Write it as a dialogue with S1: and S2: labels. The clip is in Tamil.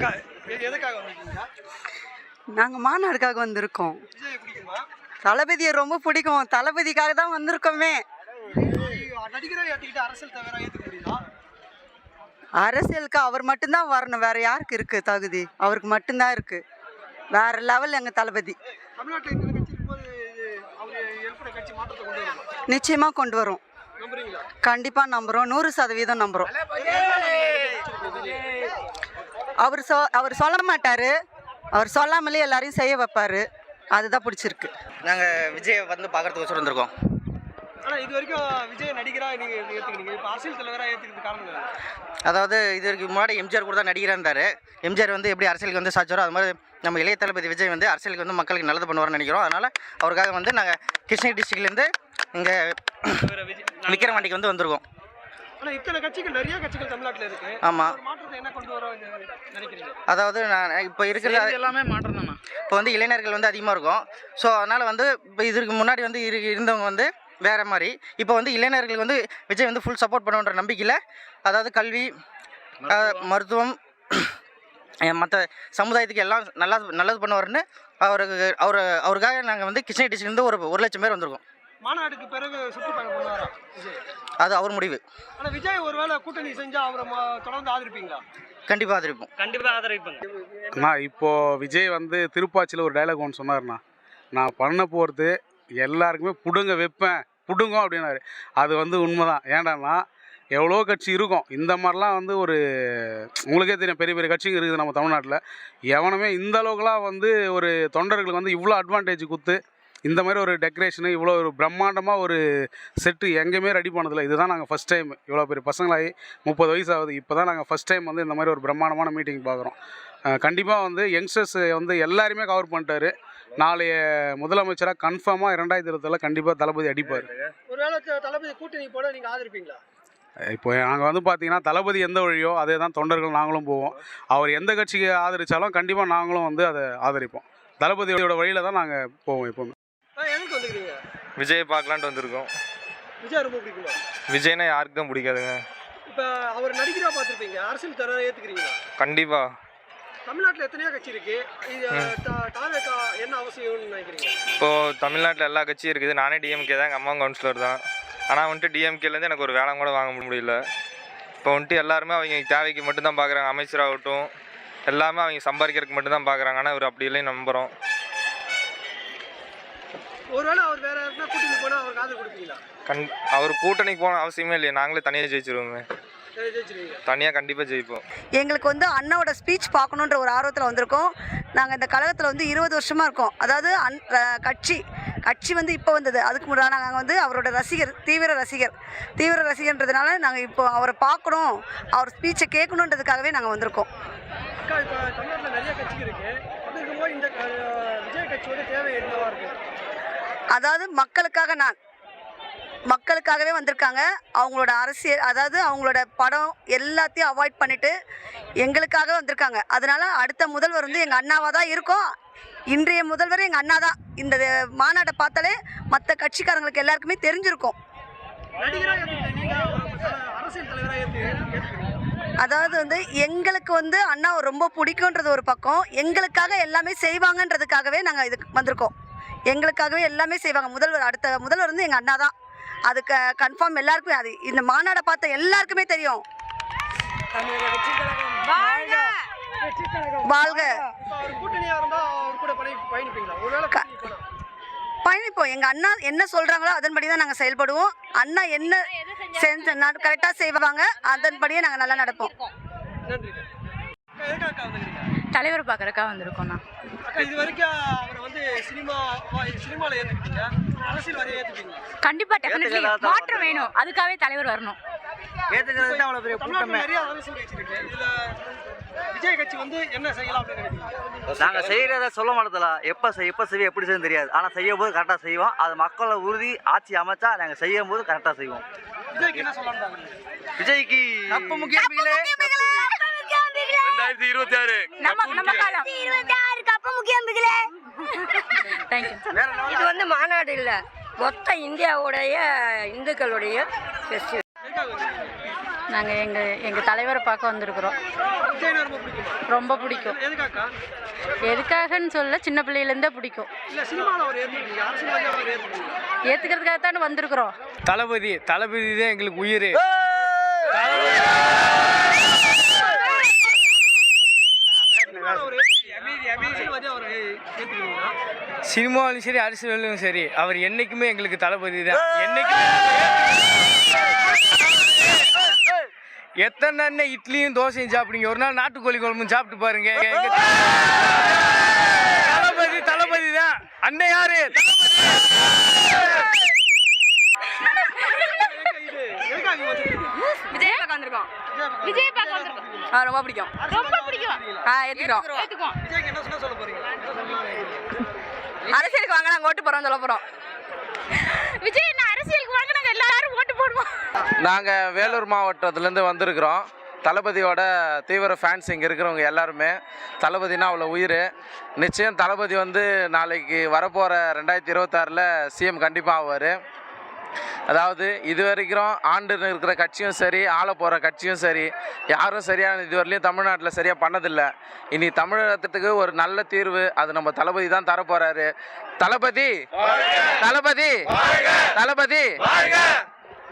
S1: அக்கா எ- எதுக்காக வந்திருக்கீங்க?
S2: நாங்கள் மாநாடுக்காக வந்திருக்கோம். தளபதியை ரொம்ப பிடிக்கும். தளபதிக்காக தான் வந்திருக்கோமே. அரசியலுக்கு அவர் மட்டும்தான் வரணும். வேற யாருக்கு இருக்கு தகுதி? அவருக்கு மட்டும்தான் இருக்கு. வேற லெவல் எங்கள் தளபதி.
S1: மாற்றத்தை கொண்டு வரும்.
S2: நிச்சயமாக கொண்டு வரும்.
S1: நம்புறீங்களா?
S2: கண்டிப்பாக நம்புகிறோம் நூறு சதவீதம் நம்புகிறோம் அவர் சொ அவர் சொல்ல மாட்டார். அவர் சொல்லாமலே எல்லாரையும் செய்ய வைப்பார். அதுதான் பிடிச்சிருக்கு.
S3: நாங்கள் விஜயை வந்து பார்க்கறதுக்கு வந்திருக்கோம்.
S1: ஆனா இது வரைக்கும் விஜய் நடிகரா நீங்க ஏத்துக்கிறீங்க? இப்ப அரசியல் தலைவரா ஏத்துக்கிறது காரணம்?
S3: அதாவது இது வரைக்கும் முன்னாடி எம்ஜிஆர் கூட தான் நடிகராக இருந்தார். எம்ஜிஆர் வந்து எப்படி அரசியலுக்கு வந்து சாச்சாரோ அது மாதிரி நம்ம இளைய தளபதி விஜய் வந்து அரசியலுக்கு வந்து மக்களுக்கு நல்லது பண்ணுவார்னு நினைக்கிறோம். அதனால் அவருக்காக வந்து நாங்கள் கிருஷ்ணகிரி டிஸ்ட்ரிக்ட்லேருந்து இங்கே விக்கிரவாண்டிக்கு வந்து வந்திருக்கோம்.
S1: ஆனா இத்தனை கட்சிகள் நிறைய கட்சிகள் தமிழ்நாட்டுல இருக்கு.
S3: ஆமாம்
S1: ஒரு மாற்றத்தை என்ன கொண்டு வர நினைக்கிறீங்க?
S3: அதாவது நான் இப்போ இருக்கிற
S4: எல்லாமே மாற்றம் தானே
S3: இப்போ வந்து இளைஞர்கள் வந்து அதிகமாக இருக்கும். ஸோ அதனால் வந்து இப்போ இதற்கு முன்னாடி வந்து இரு இருந்தவங்க வந்து வேறு மாதிரி. இப்போ வந்து இளைஞர்களுக்கு வந்து விஜய் வந்து ஃபுல் சப்போர்ட் பண்ணுன்ற நம்பிக்கையில் அதாவது கல்வி மருத்துவம் மற்ற சமுதாயத்துக்கு எல்லாம் நல்லா நல்லது பண்ணுவார்னு அவருக்கு அவர் அவருக்காக நாங்கள் வந்து கிருஷ்ணகிரி டிஸ்ட்ரிக்ட்லேருந்து ஒரு ஒரு லட்சம் பேர் வந்திருக்கோம்.
S1: மாநாடுக்கு பிறகு சுற்றுப்பயணம் பண்ணுவாரா
S3: அது அவர் முடிவு.
S1: ஆனா விஜய் ஒருவேளை கூட்டணி செஞ்சா அவரை தொடர்ந்து ஆதரிப்பீங்களா?
S3: கண்டிப்பாக ஆதரிப்போம்.
S4: கண்டிப்பாக ஆதரவிப்பாங்க
S5: அண்ணா இப்போ விஜய் வந்து திருப்பாச்சியில் ஒரு டைலாக் ஒன்று சொன்னார்ண்ணா. நான் பண்ண போகிறது எல்லாருக்குமே புடுங்க வைப்பேன். புடுங்க அப்படின்னாரு. அது வந்து உண்மைதான். ஏன்டான்னா எவ்வளோ கட்சி இருக்கும். இந்த மாதிரிலாம் வந்து ஒரு உங்களுக்கே தெரியும் பெரிய பெரிய கட்சிங்க இருக்குது நம்ம தமிழ்நாட்டில். எவனுமே இந்த அளவுக்குலாம் வந்து ஒரு தொண்டர்களுக்கு வந்து இவ்வளோ அட்வான்டேஜ் கொடுத்து இந்த மாதிரி ஒரு டெக்கரேஷனு இவ்வளோ ஒரு பிரம்மாண்டமாக ஒரு செட்டு எங்கேயுமே ரெடி பண்ணதில்லை. இதுதான் நாங்கள் ஃபஸ்ட் டைம் இவ்வளோ பெரிய பசங்களாகி முப்பது வயசு ஆகுது. இப்போ தான் நாங்கள் ஃபஸ்ட் டைம் வந்து இந்த மாதிரி ஒரு பிரம்மாண்டமான மீட்டிங் பார்க்குறோம். கண்டிப்பாக வந்து யங்ஸ்டர்ஸ் வந்து எல்லாருமே கவர் பண்ணிட்டாரு. நாளைய முதலமைச்சராக கன்ஃபார்மாக இரண்டாயிரத்தி இருபத்தில் கண்டிப்பாக தளபதி அடிப்பார்.
S1: ஒருவேளை தளபதி கூட்டணி போட நீங்க ஆதரிப்பீங்களா?
S5: இப்போ நாங்கள் வந்து பார்த்தீங்கன்னா தளபதி எந்த வழியோ அதே தான் தொண்டர்கள் நாங்களும் போவோம். அவர் எந்த கட்சிக்கு ஆதரித்தாலும் கண்டிப்பாக நாங்களும் வந்து அதை ஆதரிப்போம். தளபதியோட வழியில் தான் நாங்கள் போவோம் எப்போவுமே.
S6: விஜய் பார்க்கலான்ட்டு வந்திருக்கோம்.
S1: விஜய் ரொம்ப பிடிக்குமா?
S6: விஜய்னா யாருக்கு தான் பிடிக்காதுங்க.
S1: இப்ப அவர் நடிகரா பார்த்திருப்பீங்க. அரசியல் தர ஏத்துக்கிறீங்களா?
S6: கண்டிப்பாக
S1: தமிழ்நாட்டுல எத்தனையோ கட்சி இருக்கு. என்ன அவசியம்னு நினைக்கிறீங்க?
S6: இப்போது தமிழ்நாட்டில் எல்லா கட்சியும் இருக்குது. நானே டிஎம்கே தான் எங்கள் அம்மா கவுன்சிலர் தான். ஆனால் வந்துட்டு டிஎம்கேலேருந்து எனக்கு ஒரு வேலை கூட வாங்க முடியல. இப்போ வந்துட்டு எல்லாருமே அவங்க தேவைக்கு மட்டும்தான் பார்க்குறாங்க அமைச்சராகட்டும் எல்லாமே அவங்க சம்பாதிக்கிறதுக்கு மட்டும்தான் பார்க்குறாங்க ஆனால் இவர் அப்படி இல்லைன்னு நம்புகிறோம்
S1: ஒருவேளை அவர் வேற யாருன்னா கூட்டணி போனா அவருக்கு ஆதரவு கொடுப்பீங்களா?
S6: கண் அவர் கூட்டணிக்கு போன அவசியமே இல்லையே. நாங்களே தனியாக ஜெயிச்சிருவோமே. தனியாக கண்டிப்பாக ஜெயிப்போம்.
S2: எங்களுக்கு வந்து அண்ணாவோட ஸ்பீச் பார்க்கணுன்ற ஒரு ஆர்வத்தில் வந்திருக்கோம். நாங்கள் இந்த கழகத்தில் வந்து இருபது வருஷமாக இருக்கோம். அதாவது அன் கட்சி. கட்சி வந்து இப்போ வந்தது. அதுக்கு முன்னாடி நாங்கள் வந்து அவரோட ரசிகர் தீவிர ரசிகர். தீவிர ரசிகர்ன்றதுனால நாங்கள் இப்போ அவரை பார்க்கணும். அவர் ஸ்பீச்சை கேட்கணுன்றதுக்காகவே நாங்கள் வந்திருக்கோம்.
S1: தமிழ்நாட்டில் நிறைய கட்சி இருக்கு. அப்படி இருக்கும்போது இந்த விஜய் கட்சியோட தேவை என்னவா இருக்கு?
S2: அதாவது மக்களுக்காக நான் மக்களுக்காகவே வந்திருக்காங்க. அவங்களோட அரசியல் அதாவது அவங்களோட படம் எல்லாத்தையும் அவாய்ட் பண்ணிட்டு எங்களுக்காக வந்திருக்காங்க. அதனால அடுத்த முதல்வர் வந்து எங்கள் அண்ணாவாக தான் இருக்கும். இன்றைய முதல்வர் எங்கள் அண்ணா தான். இந்த மாநாட்டை பார்த்தாலே மற்ற கட்சிக்காரங்களுக்கு எல்லாருக்குமே தெரிஞ்சிருக்கும். அதாவது வந்து எங்களுக்கு வந்து அண்ணாவை ரொம்ப பிடிக்குன்றது ஒரு பக்கம். எங்களுக்காக எல்லாமே செய்வாங்கன்றதுக்காகவே நாங்கள் இதுக்கு வந்திருக்கோம். எங்களுக்காகவே எல்லாமே செய்வாங்க. முதல்வர் அடுத்த முதல்வர் வந்து எங்கள் அண்ணா தான். அதுக்கு கன்ஃபார்ம் எல்லாருக்குமே அது இந்த மாநாடை பார்த்த எல்லாருக்குமே தெரியும். வாழ்க! பயணிப்போம் எங்கள் அண்ணா என்ன சொல்கிறாங்களோ அதன்படி தான் நாங்கள் செயல்படுவோம். அண்ணா என்ன செஞ்ச கரெக்டாக செய்வாங்க. அதன்படியே நாங்கள் நல்லா நடப்போம்.
S7: தலைவர் பார்க்குறக்கா வந்திருக்கோண்ணா
S1: அக்கா இது வரைக்கும் அவரை வந்து சினிமா சினிமாவில் ஏற்றுக்கிட்டீங்க அரசியல் வரைய ஏற்றுப்பீங்க
S7: கண்டிப்பா டெஃபினெட்லி மாற்றம் வேணும். அதுக்காகவே தலைவர் வரணும்.
S3: ஏற்றுக்கிறது தான் அவ்வளோ பெரிய
S1: தமிழ்நாட்டில் நிறைய அரசியல் கட்சி இருக்கு. இதுல விஜய் கட்சி வந்து என்ன செய்யலாம் அப்படின்னு
S8: நாங்கள் செய்கிறத சொல்ல மாட்டதில்ல எப்போ செய் எப்போ செய்வோம் எப்படி செய்யும் தெரியாது. ஆனால் செய்யும் போது கரெக்டாக செய்வோம். அது மக்களோட உறுதி ஆட்சி அமைச்சா நாங்கள் செய்யும் போது கரெக்டாக செய்வோம்.
S1: விஜய்க்கு என்ன சொல்லலாம்
S8: விஜய்க்கு
S6: ரெண்டாயிரத்தி இருபத்தி ஆறு
S7: நம்ம நம்ம காலம். தேங்க்யூ
S9: இது வந்து மாநாடு இல்லை. மொத்த இந்தியாவுடைய இந்துக்களுடைய ஃபெஸ்டிவல்?
S7: நாங்கள் எங்கள் எங்கள் தலைவரை பார்க்க வந்திருக்கிறோம்.
S1: ரொம்ப பிடிக்குமா.
S7: எதுக்காகன்னு சொல்ல சின்ன பிள்ளையிலேருந்தே பிடிக்கும். ஏற்றுக்கிறதுக்காக தானே வந்திருக்கிறோம்.
S4: தளபதி தளபதி தான் எங்களுக்கு உயிர். சினிமாவிலும் சரி அரசியலும் சரி அவர் என்னைக்குமே எங்களுக்கு தளபதி தான். என்னைக்குமே எத்தனை அண்ணன் இட்லியும் தோசையும் சாப்பிடுங்க ஒரு நாள் நாட்டுக்கோழி குழம்பும் சாப்பிட்டு பாருங்க. தளபதி தளபதி தான். அண்ணன் யாரு?
S7: விஜய் பார்க்க வந்திருக்கோம்.
S2: ஆ ரொம்ப பிடிக்கும்.
S7: ரொம்ப பிடிக்கும்.
S2: ஆ ஏற்றுக்கிறோம்
S7: ஏற்றுக்குவோம்
S1: விஜய்க்கு என்ன சொன்னா சொல்ல போறீங்க? என்ன சொல்லலாம்
S2: அரசியலுக்கு வாங்க நாங்கள் ஓட்டு போகிறோம் சொல்ல போகிறோம்
S7: விஜய் என்ன அரசியலுக்கு வாங்க நாங்கள் எல்லாரும் ஓட்டு போடுவோம்.
S10: நாங்கள் வேலூர் மாவட்டத்துலேருந்து வந்திருக்கிறோம். தளபதியோட தீவிர ஃபேன்ஸ் இங்கே இருக்கிறவங்க எல்லாருமே. தளபதினா அவ்வளோ உயிர். நிச்சயம் தளபதி வந்து நாளைக்கு வரப்போகிற ரெண்டாயிரத்தி இருபத்தாறில் சிஎம் கண்டிப்பாக ஆவார். அதாவது இது வரைக்கும் ஆண்டு இருக்கிற கட்சியும் சரி ஆள போகிற கட்சியும் சரி யாரும் சரியான இது வரலையும் தமிழ்நாட்டில் சரியாக பண்ணதில்லை. இனி தமிழகத்துக்கு ஒரு நல்ல தீர்வு அது நம்ம தளபதி தான் தரப்போகிறாரு தளபதி! தளபதி! தளபதி!